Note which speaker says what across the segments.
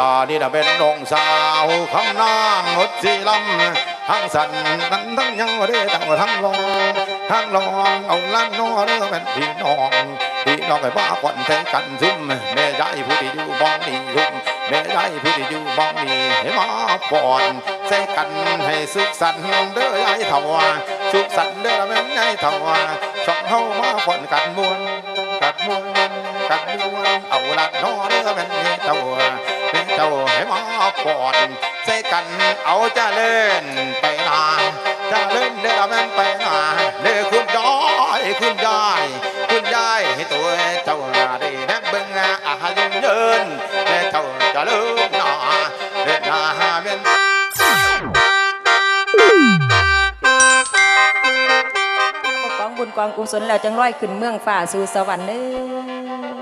Speaker 1: ลานี่นะเป็นน้องสาวคำนางหดสีลำทั้งสันนั้นทั้งยังเด้อทั้งทั้งรองทั้งรองเอาล้านนอเด้อเป็นพี่น้องพี่น้องไอ้บ้าควันแทงกันซุ่มแม่ยายผู้ที่อยู่บ้องนี่ซุ่มแม่ยายผู้ที่อยู่บ้องนี่ให้มาก่อนใส่กันให้สุขสันต์เด้อยายเถ่าสุขสันต์เด้อแม่ยายเถ่าสองเฮามาก่อนกันมวนกันมวนกันมวนเอาละนนอเด้อแม่เจ้าแม่ เจ้าให้มาก่อนใส่กันเอาจะเล่นไปนาจะเล่นเด้อแม่ไปนาเด้อคุณยายคุณยายคุณยายให้ตัวเจ้าได้แนบเบิ่งอาหารเดินแม่เจ้าจะเลิกนาเดินนาเวียน
Speaker 2: กองบุญกองกุศลแล้วจังร้อยขึ้นเมืองฝ่าสู่สวรรค์เด้อ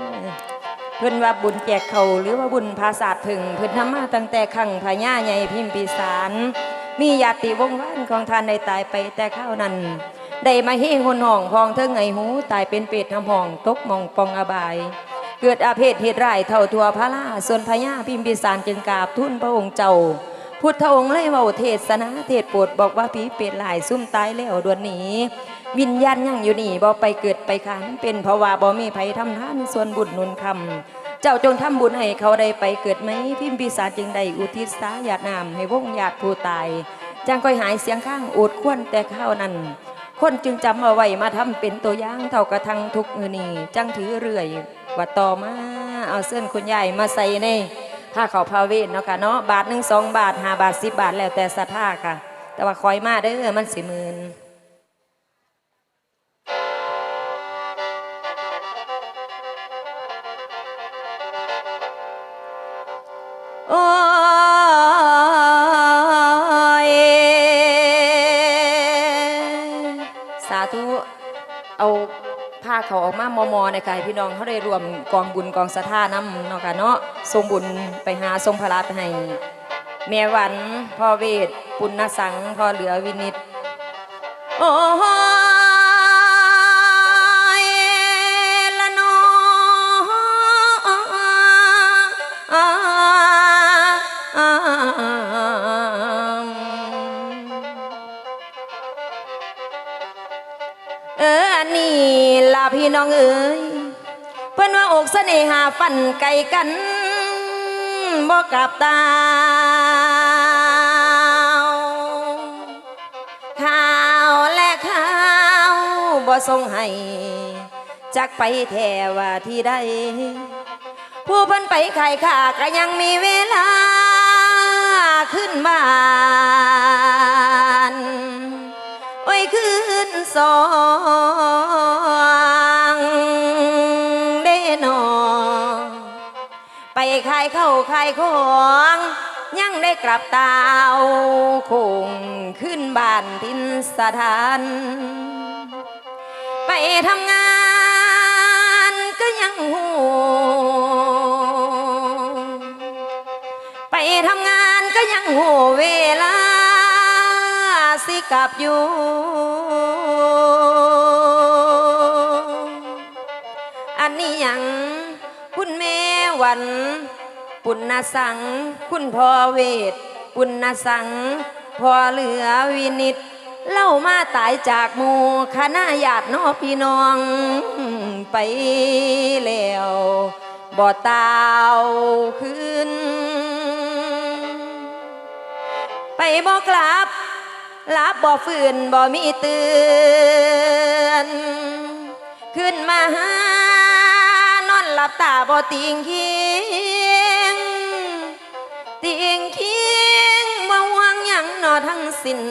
Speaker 2: เพิ่นว่าบุญแจกเขาหรือว่าบุญภาษาถึงเพิ่นทำมาตั้งแต่ขังพญาใหญ่พิมพิสาร มีญาติวงวานของทานได้ตายไปแต่ข้าวนั้นได้มาเฮหนห้องพองเทิงไงหูตายเป็นเปรตทำห้องตกมองปองอบาย เกิดอาเพศเหตุร้ายเท่าทัวพระลาส่วนพญาพิมพิสารจึงกราบทุนพระองค์เจ้าพุทธองค์เลยเว่าเทศนาเทศโปรดบอกว่าผีเปรตหลายซุ่มตายแล้วดวนหนี วิญญาณยังอยู่นี่บ่ไปเกิดไปขันเป็นเพราะว่าบ่มีไผทำท่านส่วนบุญนุนคำเจ้าจงทำบุญให้เขาได้ไปเกิดไหมพิมพิสารจึงได้อุทิศสาญาตินามให้วงญาติผู้ตายจังค่อยหายเสียงข้างอูดควนแต่ข้าวนั้นคนจึงจำเอาไว้มาทำเป็นตัวอย่างเท่ากระทังทุกมือนีจังถือเรื่อยว่าต่อมาเอาเส้นคุณยายมาใส่ในผ้าเขาวพาเวทเนาะค่ะเนาะบาทหนึ่งสองบาทห้าบาทสิบบาทแล้วแต่ศรัทธาค่ะ แต่ว่าคอยมาเด้อมันสิหมื่น มามอมอในกายพี่น้องเขาได้รวมกองบุญกองสะท่าน้ำเนาะค่ะเนาะทรงบุญไปหาทรงพระราให้แม่หวันพ่อเวทปุณณสังพ่อเหลือวินิตโอ้ยละนอเอออันนี้ล่ะพี่น้องเอ๋ น่หาฟันไก่กันบ่กลับตาข้าวและข้าวบ่ส่งให้จักไปแทว่าที่ใดผู้พิ่นไปขายข้าก็ยังมีเวลาขึ้นบ้านโอ้ยคืนสอง เข้าวขายของยังได้กลับตาวคงขึ้นบ้านทินสถาน ไปทำงานก็ยังหูไปทำงานก็ยังหูเวลา สิกลับอยู่อันนี้ยังคุณแม่วัน ปุณณสัง คุณพ่อเวท ปุณณสังพ่อเหลือวินิต เล่ามาตายจากหมู่คณะญาติน้อพี่น้องไปแล้วบ่ตาวขึ้น ไปบ่กลับหลับบ่ฝืนบ่มีเตือนขึ้นมาหานอนหลับตาบ่ติงคีย งติงเคียงบ่ห่วงหยังนอทั้งสิ้น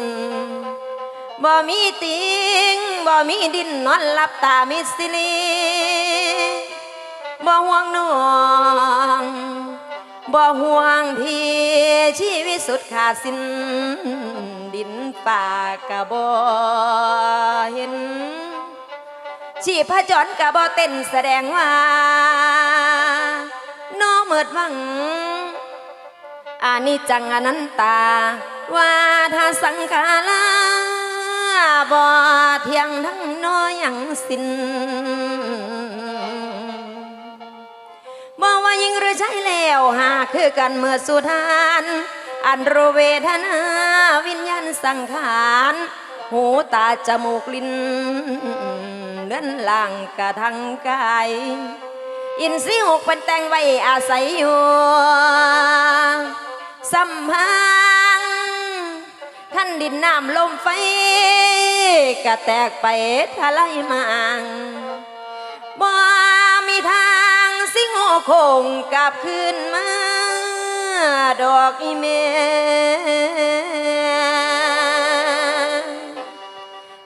Speaker 2: บ่มีติงบ่มีดินนอนหลับตามิสิลีบ่ห่วงน้องบ่ห่วงพี่ชีวิตสุดขาดสิ้นดินป่ากะบ่เห็นชีพจรกะบ่เต้นแสดงว่าน้อเมิดวัง อานิจจังอนันตาว่าถ้าสังขาราบ่เที่ยงทั้งน้อยอย่างสิ้นบ่ว่ายิงหรือใช่แล้วหากคือกันเมื่อสุทานอันโรเวทนาวิญญาณสังขารหูตาจมูกลิ้นเลื่อนล่างกระทังกาย อินทรีย์หกเป็นแตงไว้อาศัยอยู่ สัมพังขั้นดินน้ำลมไฟกระแตกไปทะลายมังบ่มีทางสิงโหคงกลับคืนมา ดอกอีเม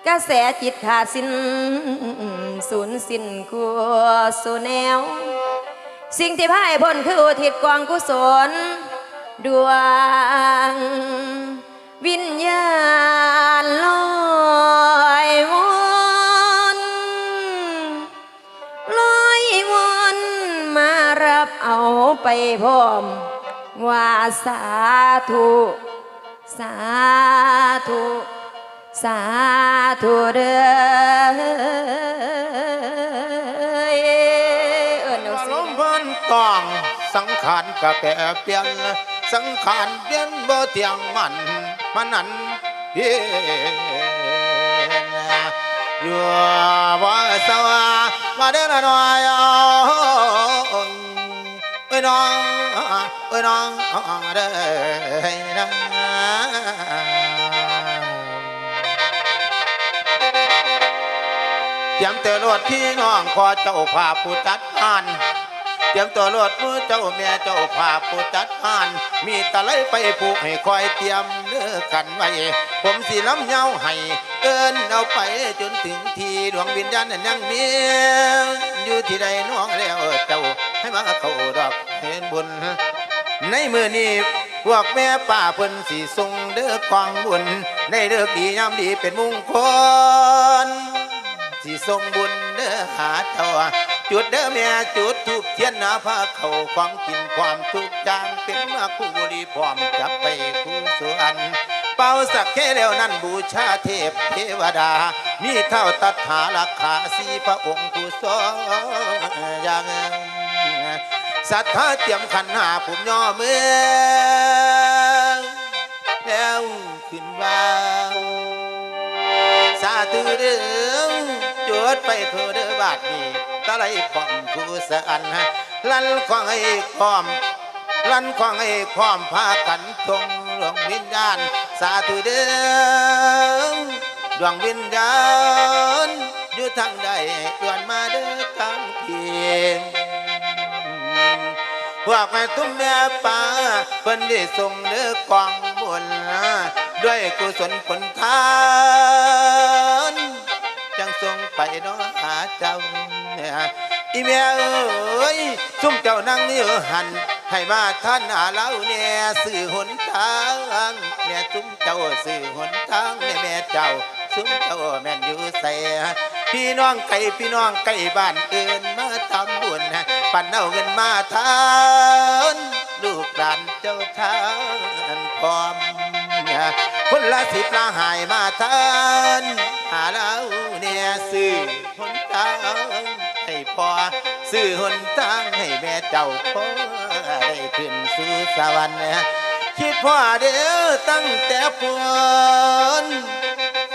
Speaker 2: กระแสจิตขาดสิ้นสูญสิ้นกัวสูแนว สิ่งที่พ่ายพ้นคืออุทิศกองกุศล ดวง วิญญาณลอยวนลอยวนมารับเอาไปพร้อมว่าสาธุ สาธุ สาธุเด้อเอิ้นเอาสิ
Speaker 1: มพิ่นตองสังขารกะแปรเปลี่ยน สังขารเปลี่ยนบ่เที่ยงมันมันนั้นเพียนอยู่ว่สวามาเด้อละหน่อยเอ้ยน้องเอ้ยน้องเด้อนะเตรียมตัวรถพี่น้องขอเจ้าภาพผู้จัดงาน เตรียมตัวรถมือเจ้าแม่เจ้าภาพผู้จัดงาน มีตะไลไปผูกให้คอยเตรียมเลือกันไว้ ผมสิล้ำเงาให้เอินเอาไปจนถึงทีดวงวิญญาณนั้นยังมีอยู่ที่ใดน้องแล้วเจ้าให้มาเข้าดอกเห็นบุญ ในมือนี้พวกแม่ป้าเพิ่นสีทรงเด้อกองบุญได้เลิกดียามดีเป็นมงคลสิส่งบุญเด้อหาเจ้า จุดเด้อแม่จุดทูบเทียนหนาพาเขาของกินความทุกข์จางเป็นมาคู่รีพร้อมจับไปคู่สวนเป่าสักแค่แล้วนั่นบูชาเทพเทวดา มีเท่าตัดหาราคาสีพระองค์ผู้ทรงอย่างศรัทธาเตรียมขันหาผมย่อเมืองแล้วขึ้นว่าสาธุเด้อจวดไปเพื่อเด้อบาดนี้ ไลพร้อมผู้สะอันฮะลั่นควางให้พร้อมลั่นควางให้พร้อมพากันทรงดวงวิญญาณสาธุเด้อดวงวิญญาณอยู่ทางใดดวนมาเด้อทางเพียงพวกแม่ตุ้มแม่ป้าเพิ่นได้ส่งเด้อกองบุญด้วยกุศลผลทานจังส่งไปน้อหาเจ้า อีแม่เอ้ยซุ่มเจ้านั่งนี่หันให้มาท่านหาเล่าเนี่ยสื่อหนทางแม่ซุ่มเจ้าสื่อหนทางแม่แม่เจ้าซุ่มเจ้าแม่นอยู่ใส่พี่น้องไก่พี่น้องไก่บ้านอื่นมาทำบุญปั่นเอาเงินมาทานลูกหลานเจ้าทานพร้อมคนละสิบละหายมาทานหาเล่าเนี่ยสื่อหนทาง สื่อหนทางให้แม่เจ้าพอได้ขึ้นสู่สวรรค์คิดพ่อเด้อตั้งแต่ปวน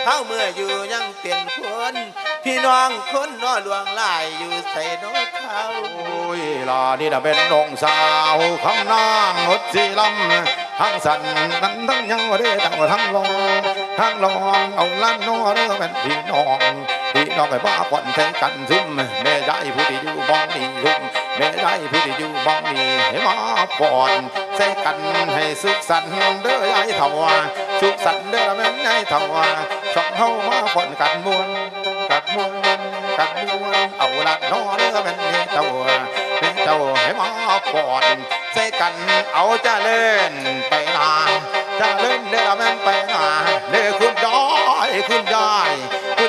Speaker 1: เขาเมื่ออยู่ยังเป็นคนพี่น้องคนนอหลวงลายอยู่ใส่นอเขา
Speaker 3: โอ้ยลานี่นะเป็นน้องสาวคำนางหดสีลำทั้งสันนั้นทั้งยังเด้ทั้งทั้งรองทั้งรองเอาล้านนอเด้อเป็นพี่น้อง พี่น้องไปบ้าก่อนแทงกันซุ่มแม่ยายผู้ที่อยู่บ้องนี่ลุ่มแม่ยายผู้ที่อยู่บ้องนี่ให้มาก่อนใส่กันให้สุขสันต์เด้อยายเถ่าสุขสันต์เด้อแม่ยายเถ่าสองเฮามากอนกันมวนกัดมวนกัดมวนเอาละนอเด้อแม่ยายเถ่าเป็นเจ้าให้มาก่อนใส่กันเอาจะเล่นไปนาจะเล่นเด้อแม่นไปนาเด้อคุณยายคุณยายคุณ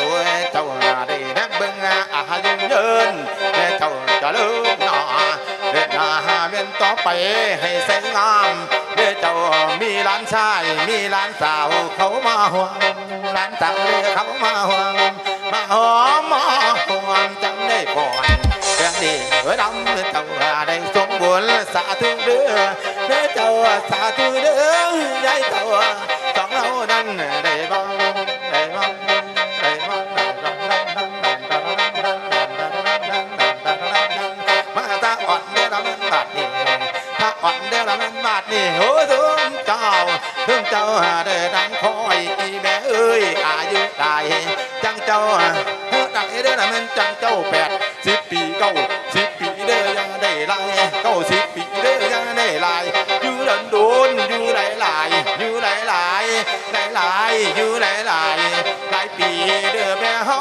Speaker 3: ตัวเจ้าได้แนบเบิ่งอาหารยืนเดินเจ้าจะลิกหนาเดินหน้าเมียนต่อไปให้แสงงามเด้อเจ้ามีร้านชายมีร้านสาวเขามาห่วงร้านสาวเด้อเขามาห่วงมาหอมมาห่วงจังได้ก่อน
Speaker 1: เรื่องดีเอ้ดำเจ้าได้สมบูรณ์สาธุเด้อเด้อเจ้าสาธุเด้อยายเจ้าสองเรานั้นได้บ้างได้บ้าง ละมันบาดนี่ถ้าอ่อนเด้อละมันบาดนี่โอ้ถึงเจ้าถึงเจ้าได้ดังคอยอีแม่เอ้ยอายุได้จังเจ้าเฮ้อได้เด้อละมันจังเจ้าแปดสิบปีเก้าสิบปีเด้อยังได้ลายเก้าสิบปีเด้อยังได้ลายอยู่ดันโดนอยู่หลายหลายอยู่หลายหลายหลายหลายอยู่หลายหลายหลายปีเด้อแม่เฮา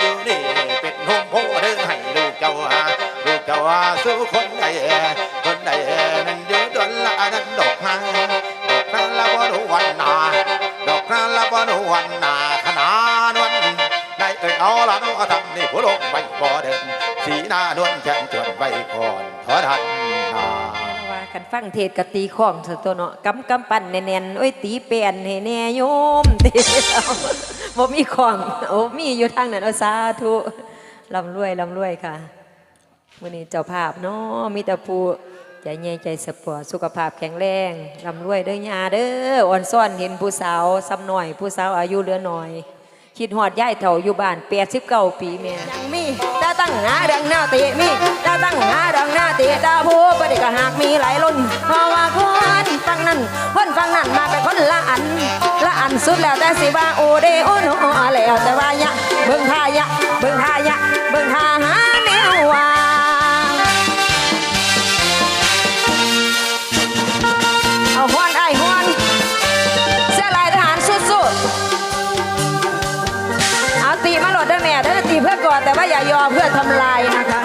Speaker 1: อยู่นี่เป็นโฮมโพเด้อให้ลูกเจ้า ลูกเจ้าสู้คนใดคนใดนั่นยู่ดนละนั่นดอกนาดอกนาละบ่รู้วันนาดอกนาละบ่รู้วันนาขนานวันได้เอ่ยเอาละน้องทำนี่หัวลงไปบ่เดินสีหน้านวลแจ่มจวนไว้ก่อนขอทันนา
Speaker 2: ว่ากันฟังเทศกตีข้องสตัวเนาะกำกำปั่นแน่นๆโอ้ยตีเปลี่ยนให้แน่โยมตีเอาบ่มีข้องโอ้มีอยู่ทางนั้นเอาสาธุลำรวยลำรวยค่ะ วันนี้เจ้าภาพเนาะมีแต่ผู้ใจใหญ่ใจสปอร์ตสุขภาพแข็งแรงลำรวยเด้อยาเด้ออ่อนซ่อนเห็นผู้สาวซ้ำหน่อย ผู้สาวอายุเหลือหน่อย คิดหอดย่ายเถ่าอยู่บ้าน89ปีแม่ยังมีตาตั้งหาดังหน้าเตะมีตาตั้งหาดังหน้าเตะตาผู้ประเด็กหากมีหลายล้นเพราะว่าคนฟังนั้นคนฟังนั้นมาเป็นคนละอันละอันสุดแล้วแต่สิว่าโอเดโอโนแล้วแต่ว่ายะเบิ่งทายะเบิ่งทายะเบิ่งทาหาเอ อกอดแต่ว่าย่ายอมเพื่อทำลายนะคะ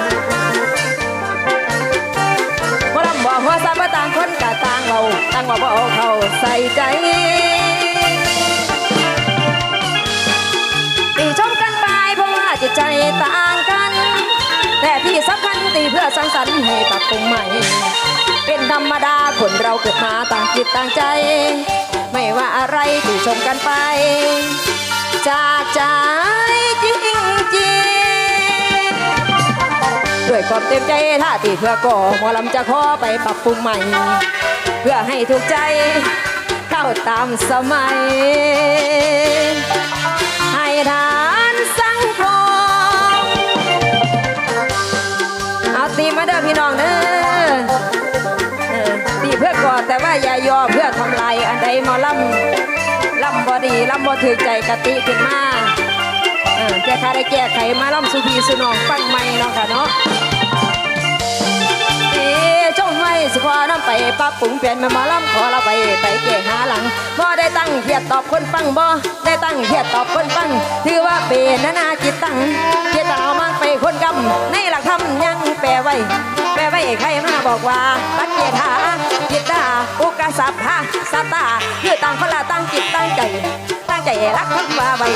Speaker 2: พอลำบอกหัวซาบะต่างคนกะต่างเราต่างว่าบ่เอาเขาใส่ใจตีชมกันไปเพราะว่าจิตใจต่างกัน แต่ที่สำคัญตีเพื่อสร้างสรรค์ให้ปรับปรุงใหม่ เป็นธรรมดาคนเราเกิดมาต่างจิตต่างใจ ไม่ว่าอะไรที่ชมกันไป จากใจ ด้วยความเต็มใจท่าตีเพื่อก่อหมอลำจะขอไปปรับปรุงใหม่ เพื่อให้ถูกใจเข้าตามสมัย ให้ทานสังคมเอาตีมาเด้อพี่น้องเด้อตีเพื่อก่อแต่ว่าอย่ายอมเพื่อทำลายอันใดหมอลำลำบอดีลำบอถือใจกะติขึ้นมา แก้ไขได้แก้ไขมาลำสุพีสุนองฟังใหม่เนาะค่ะเนาะเอ๊ะจงไว้สิขอน้ำไปปรับปรุงเปลี่ยนม่หมอลำขอเราไปไปแก้หาหลังบ่ได้ตั้งเทียดตอบคนฟังบ่ได้ตั้งเทียดตอบคนฟังถือว่าเป็นนานาจิตตั้งเทียดเอามากไปคนกำในหลักธรรมยังแปลไว้แปลไว้ใครมาบอกว่าปัจเจธาจิตตาอุกาสัพพะสัตตาคือต่างคนละตั้งจิตตั้งใจ ตั้งใจรักทั้งว่าไว้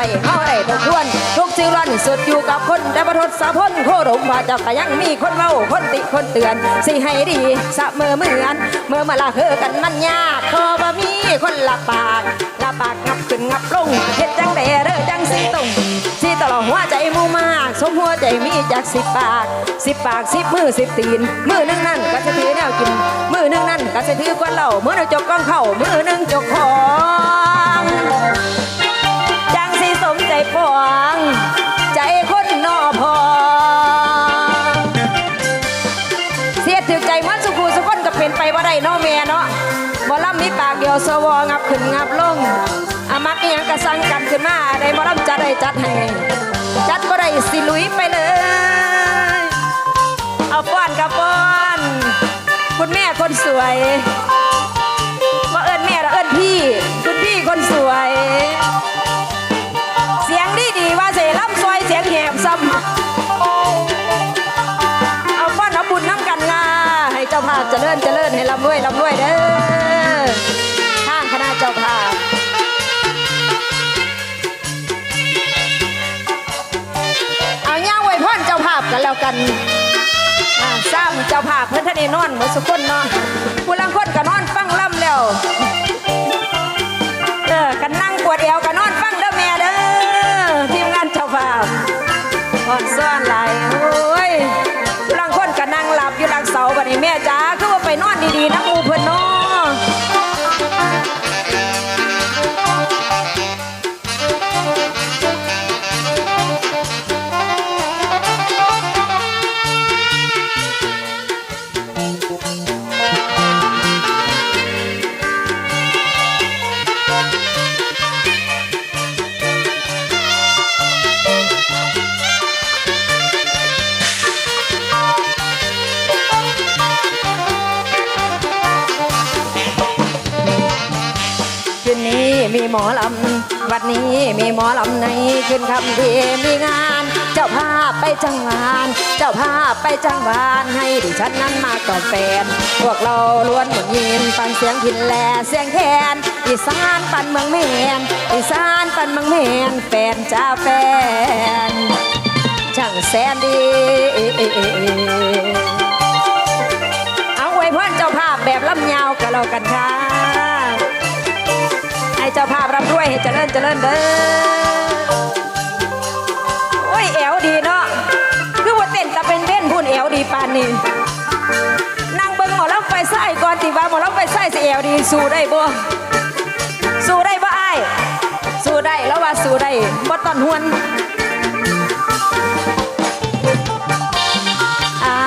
Speaker 2: ไว้เฮาได้ทุกควรทุกสิ่งร้อนสุดอยู่กับคนแต่ประทศสะพ้นโคดมว่าจ้าก็ยังมีคนเว้าคนติคนเตือน สิให้ดีสะเมื่อเหมือน เมื่อมาละเฮอกันมันยากขอบ่มีคนละปากละปากงับขึ้นงับลงเฮ็ดจังไดเด้อจังสิตรงสิตลอดหัวใจมูมากสมหัวใจมีจากสิบปากสิบปากสิบมือสิบตีนมือหนึงนั่นก็จะถือแนวกินมือหนึงนั่นก็จะถือกวนเหล่ามือหนึงจกกองเข่ามือหนึงจกของ ใจคนนอพอ เสียถือใจมันสุขูสุขคนก็เป็นไปว่าได้นาะแม่เนาะบ่ลำมีปากเดียวสวงับขึ้นงับลงอามักอิหยังกระสังกันขึ้นมาได้บ่ลำจะได้จัดให้จัดบ่ได้สิลุยไปเลย เอาป้อนกับป้อน คุณแม่คนสวยว่าเอิญแม่ล้วเอิญพี่ คุณพี่คนสวย กันแล้วกันอ่าซ้ำเจ้าภาพเพื่อนท่านนอนเหมือนสุกคนเนาะผู้ลังคนก็นอนฟังล่ำแล้วเออกันนั่งปวดเอวก็นนอนฟังเด้อแม่เด้อทีมงานเจ้าภาพอ่อนซ้อน มีหมอลำ วันนี้มีหมอลำในคืนคำดีมีงาน เจ้าภาพไปจังหวานเจ้าภาพไปจังหวานให้ดิฉันนั้นมาก่อนแฟน พวกเราล้วนหมุนยินฟังเสียงพินแลเสียงแคนอีสานปันเมืองแมนอีสานปันเมืองแมนแฟนจ้าแฟนช่างแสนดีเอาไว้เพื่อนเจ้าภาพแบบลำยาวกันเรากันค่ะ เจ้าภาพรับด้วยให้เจริญเจริญเด้อโอ้ยแอวดีเนาะคือว่าเต้นแต่เป็นเบ้นพูนแอวดีปานนี้นั่งเบิ่งหมอลำไฟไส้ก่อนติว่าหมอลำไฟไส้สิแอวดีสู้ได้บ่สู้ได้บ่อ้ายสู้ได้แล้วว่าสู้ได้บ่ตอนหวนเอา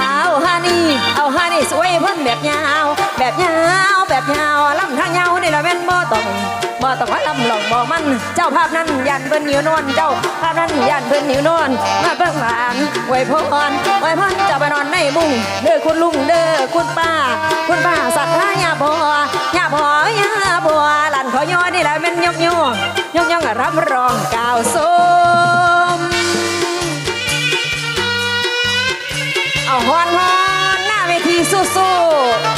Speaker 2: ฮานี่เอาฮานี่สวยเพิ่นแบบยาว แบบยาว แบบยาวลำทางยาวนี่ละแม่นบ่ต้อง บ่ต้องว่าลำหลอกบ่มัน เจ้าภาพนั้นยันเพิ่นหิวนวลเจ้าภาพนั้นยันเพิ่นหิวนวลมาเบิ่งหลานไว้พรไว้พรจ้าไปนอนในมุ้งเด้อคุณลุงเด้อคุณป้า คุณป้าสัตว์ยาพอยาพอยาพอหลานขอยอนี่แหละแม่นยกย่อยกย่องรับรองกาวสมเอาฮอนฮอนหน้าเวทีสู้ๆ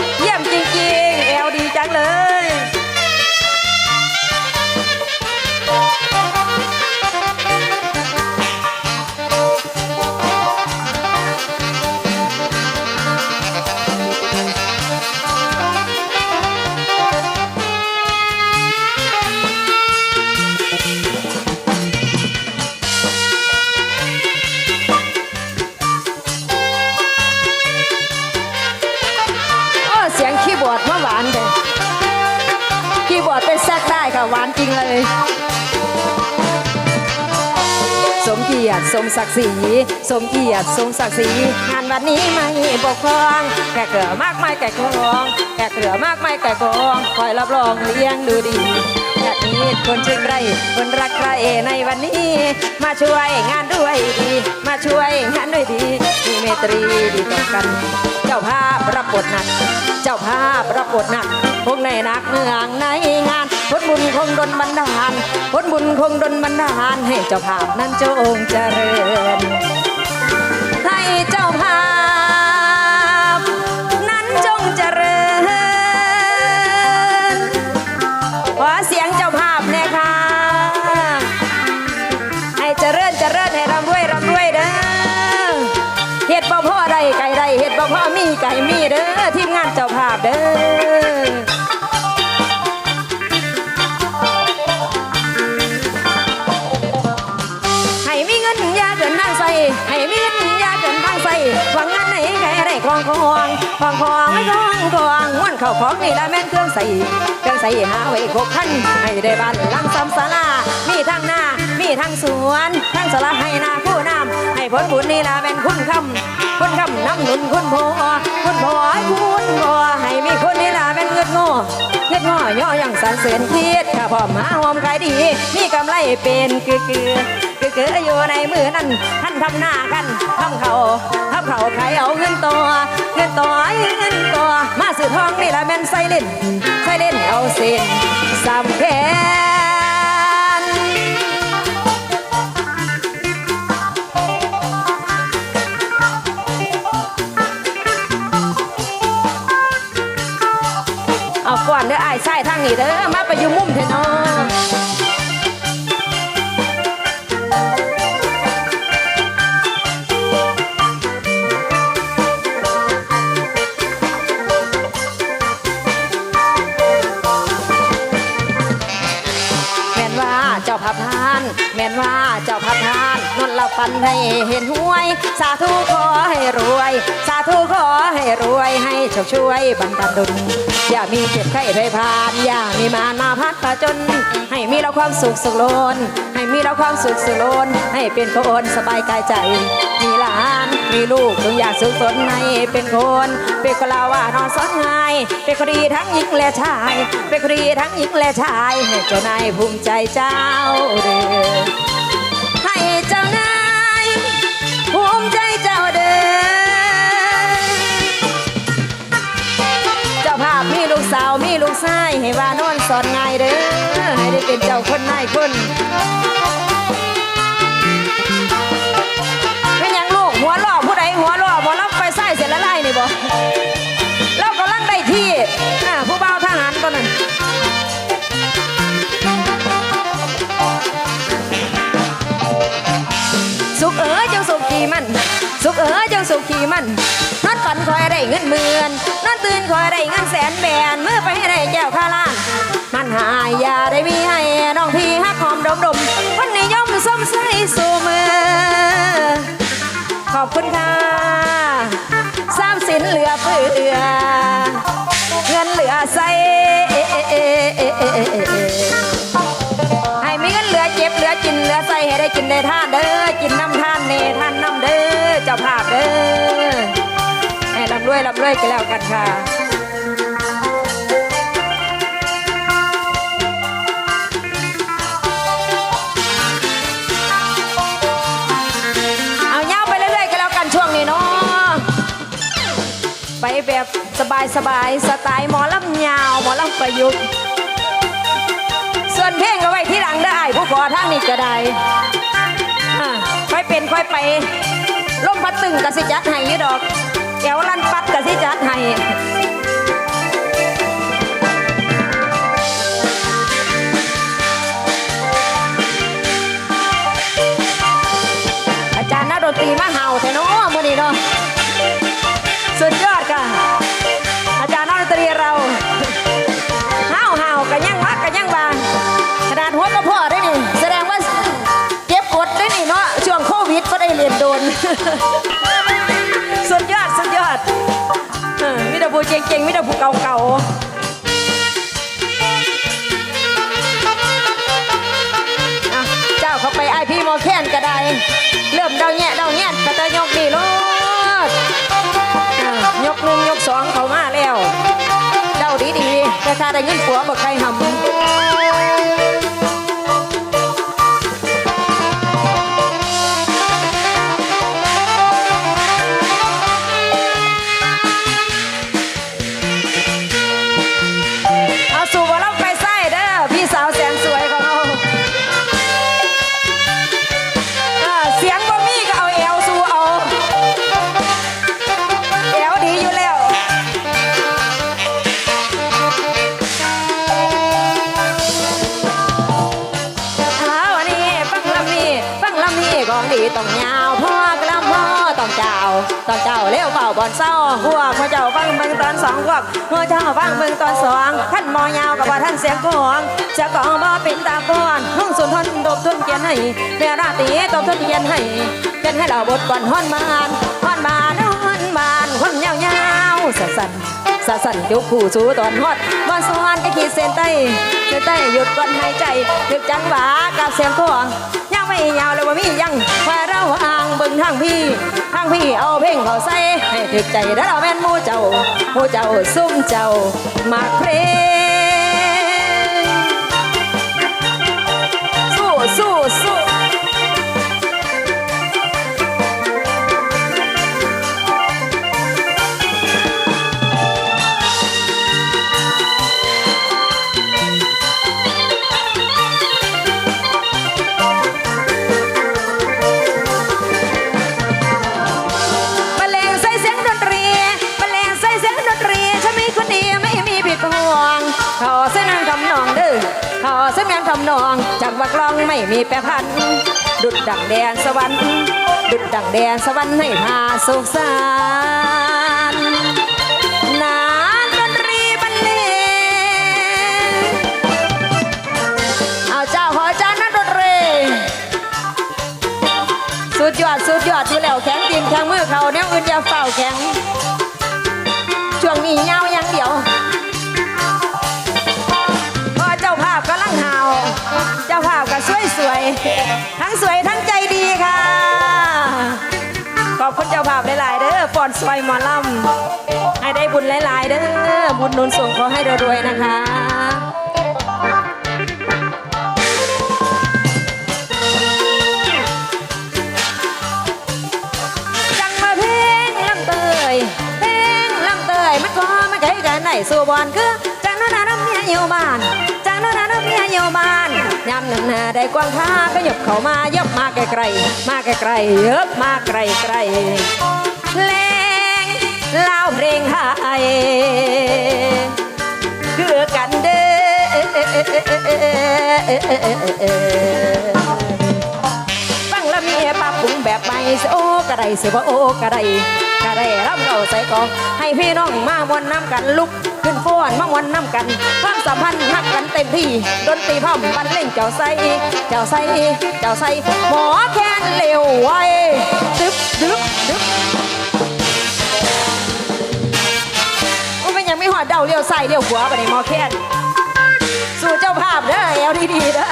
Speaker 2: สมศักดิ์ศรีสมเกียรติสมศักดิ์ศรีงานวันนี้ไม่บกพร่องแก่เกลือมากมายแก่กองแก่เกลือมากมายแก่กองคอยรับรองเลี้ยงดูดีญาติมิตรคนชื่นไรคนรักใครในวันนี้ มาช่วยงานด้วยดี มาช่วยงานด้วยดีมีเมตรีดีต่อกัน เจ้าภาพรับบทหนัก เจ้าภาพรับบทหนักพวกในนักเมืองในงาน ผลบุญคงดลบันดาลผลบุญคงดลบันดาลให้เจ้าภาพนั้นเจ้าองค์เจริญ องม้วนเข่าของนี่ละแม่นเครื่องใส่เครื่องใส่หาไว้ครบคันให้ได้บ้านลังซ้ำศาลามีทั้งหน้ามีทั้งสวนทั้งสละให้นาคู่น้ำให้ผลบุญนี่ละแม่นคุณคำคุณคำน้ำหนุนคุณพ่อคุณพ่อคุณพ่อให้มีคนนี่ละแม่นเงินโง่เงินง่อย่อยังสันเสริญคิดข้าพ่อมาหอมขายดีมีกำไรเป็นเกือเกือคือเกืออยู่ในมือนั้นท่านทำหน้ากัน ทำเขาทำเขาใครเอาเงินตัวเงินตัวเงินตัวมาสื่อทองนี่ละแม่นใส่เล่นใส่เล่นเอาเส้นสามแขนเอาก่อนเด้อไอ้ใส่ทางนี้เด้อมาไปอยู่มุมเถอะเนาะ ฝันให้เห็นหวย สาธุขอให้รวย สาธุขอให้รวยให้โชคช่วยบันดาลดุลอย่ามีเจ็บไข้ได้ผ่าน อย่ามีมารมาพัดผจญให้มีเราความสุขสุขโลนให้มีเราความสุขสุขโลนให้เป็นคนสบายกายใจ มีหลานมีลูกจงอยากสุขสนให้เป็นคน เป็นคนลาว่านอนสอนง่ายเป็นคนดีทั้งหญิงและชาย เป็นคนดีทั้งหญิงและชาย ให้เจ้านายภูมิใจเจ้าเด้อ ให้ว่านอนสอนง่ายเด้อให้ได้เป็นเจ้าคนนายคนเป็นยังลูกหัวล่อผู้ใดหัวล่อบ่รับไฟไส้เสร็จแล้วไล่นี่บ่เรากำลังได้ที่ผู้บ่าวทหารตัวนั้นสุขเอ๋ยเจ้าสุขขี่มัน สุขเอ๋ยเจ้าสุขขี่มันนอนฝันคอยได้เงินหมื่นนอนตื่นคอยได้เงินแสนแบนเมื่อไปให้ได้แก้วข้าล้าน มันหายยาได้มีให้น้องพี่ฮักหอมดมดมวันนี้ย่อมส้มใสสู่มือขอบคุณค่ะสามสินเหลือเฟือเงินเหลือใส่ให้มีเงินเหลือเจ็บเหลือกินเหลือใส่ให้ได้กินได้ท่าเด้อกินน้ำ ร่ำรวยกันแล้วกันค่ะเอาเงาไปเรื่อยๆกันแล้วกันช่วงนี้เนาะไปแบบสบายๆสไตล์หมอลำยาวหมอลำประยุกต์ ส่วนเพลงก็ไว้ที่หลังได้ผู้ก่อทางนี้ก็ได้อ่าค่อยเป็นค่อยไปล่มพัดตึงกะสิจัดให้ยี่ดอก แก้วลั่นปัดกะสิจัดให้อาจารย์นักดนตรีมาเห่าแต่น้อมื่อนี้เนาะสุดยอดค่ะ ผู้เก่งๆไมิตรภูเก่าๆอะเจ้าเขาไปไอพี่หมอแค้นก็ได้ เริ่มเดาแง่เดาแง่กระเตยกดีโลดยกหนึ่งยกสองเขามาแล้ว เดาดีดีแต่ถ้าได้เงินผัวบอกใครทำ อนเศร้าพวกพ่อเจ้าฟังเบิ่งตอนสองพวกพ่อเจ้าฟังเบิ่งตอนสองท่านมอยาวกับว่าท่านเสียงกองเสียงกองบ่เป็นตาก้อนห้องสุนทนดบทุนเขียนให้เรียราตรีตบทุนเขียนให้เขียนให้เราบทก่อนฮ้อนมานฮ้อนมานฮ้อนมานคนยาวๆสั่นสั่นสั่นสั่นยกผู้สู่ตอนฮอดวันสวรรค์จะขีดเส้นใต้เส้นใต้หยุดก่อนหายใจถึกจังหวะกับเสียงกองยังไม่ยาวเลยว่ามียังแควเราห่างเบิ่งทางพี่ทางพี่เอาเพลงเขาใส่ให้ถึกใจแล้วเราแม่นมูเจ้ามูเจ้าซุ่มเจ้ามาเพลง มีผิดห่วงขอเส้นนางทำนองเด้อขอเส้นนางทำนองจากวักลองไม่มีแปรพันดุดดังแดนสวรรค์ ดุดดังแดนสวรรค์ให้พาสุขสานนาดนตรีบรรเลงเอาเจ้าขอเจ้านักดนรีสุสุดยอดอยู่แล้วแข็งตีนแข็งมือเขาแนวอื่นอย่าเฝ้าแข็งช่วงนี้ยาอย่างเดียว ทั้งสวยทั้งใจดีค่ะ ขอบคุณเจ้าภาพหลาย ๆ เด้อปอนซอยหมอลำให้ได้บุญหลาย ๆ เด้อบุญนุนส่งขอให้รวยๆนะคะจังมาเพลงลำเตยเพลงลำเตยมันก็มันไกลกันไหนสู่บอนคือ อยู่บ้านจังโนนนาน้ำเมียอยู่บ้านยามหนึ่งนาได้กว้างค้าก็หยบเข้ามายบมาไกลๆมาไกลๆเยบมาไกลๆเพลงเล่าเพลงไทยคือกันเด้อฟังแล้วมีปรับปรุงแบบใหม่โอ้กระไดสิว่าโอ้กระไดกระไดรับเราใส่กอง ให้พี่น้องมามวนน้ำกันลุก ขึ้นฟ้อนมามวนน้ำกันความสัมพันธ์หักกันเต็มที่ดนตรีพร้อมบรรเล่งเจ้าใส่เจ้าใส่เจ้าใส่หมอแคนเร็วไวดึบดึบดึบโอ้เป็นยังไม่หอดเดาเลี้ยวใส่เลี้ยวขวาไปในหมอแคนสู่เจ้าภาพเด้อเอวดีๆเด้อ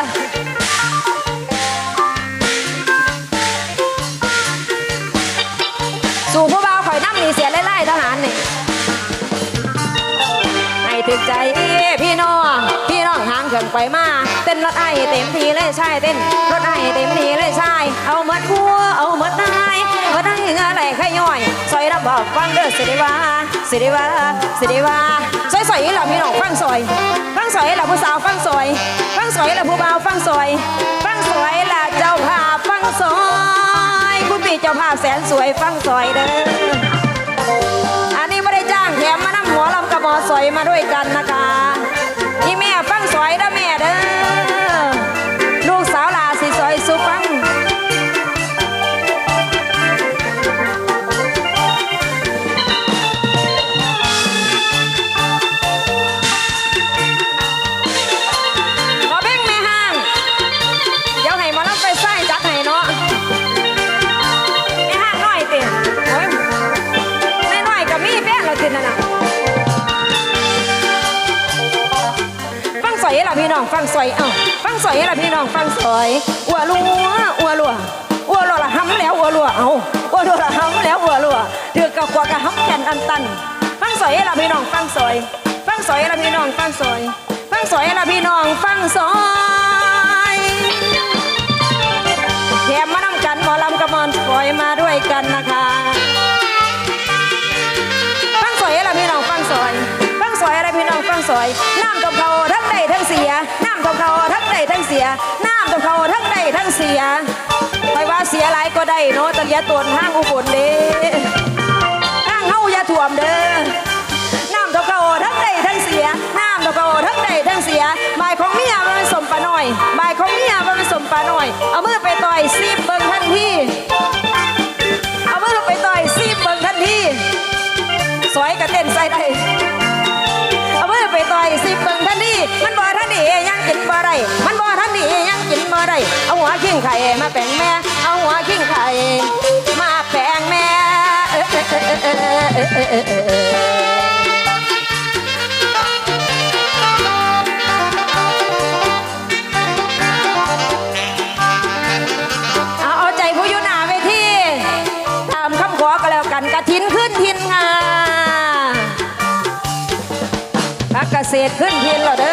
Speaker 2: เครื่องไปมาเต้นรถไอเต็มทีเลยใช่เต้นรถไอเต็มทีเลยใช่เอาหมดหัวเอาหมดนายหมดนายอะไรขย่อยซอยรับบอกฟังเด้อสิริวาสิริวาสิริวาซอยซอยๆเหล่าพี่น้องฟังซอยฟังซอยเหล่าผู้สาวฟังซอยฟังซอยเหล่าผู้บ่าวฟังซอยฟังสวยล่ะเจ้าภาพฟังซอยคุณพี่เจ้าภาพแสนสวยฟังซอยเด้ออันนี้ไม่ได้จ้างแถมมานั่งหัวลำกับหมอสอยมาด้วยกันนะคะนี่แม่ สวยเด้อแม่เด้อ น้องฟังสอยอัวลัวอัวลัวอัวลัวละห้ำแล้วอัวลัวเอาอัวลัวละห้ำแล้วอัวลัวเถือกกับกว่ากะห้ำแก่นอันตันฟังสอยละพี่น้องฟังสอยฟังสอยละพี่น้องฟังสอยฟังสอยละพี่น้องฟังสอยแถมมานำกันหมอลำกับมอนปล่อยมาด้วยกันนะคะฟังสวยอะไรพี่น้องฟังสวยฟังสวยอะไรพี่น้องฟังสวยน้ำตกเขาทั้งใดทั้งเสียน้ำตกเขาทั้งใดทั้งเสีย สียไปว่าเสียหลายก็ได้เนาะแต่อย่าตวนห้างอุบลเด้ห้างเฮาอย่าถ่วมเด้อน้ำตกเขาทั้งได้ทั้งเสียน้ำตกเขาทั้งได้ทั้งเสียบายของเมียมันสมปะหน่อยบายของเมียมันสมปะหน่อย เอามือไปต่อยซีบเบิ่งทันที่ันทีมันบ่ทันดียังกินบ่ได้มันบ่ทันดียังกินบ่ได้เอาหัวขิงไข่มาแปลงแม่เอาหัวขิงไข่มาแปลงแม่ ษขึ้นพินเหรอเด้อ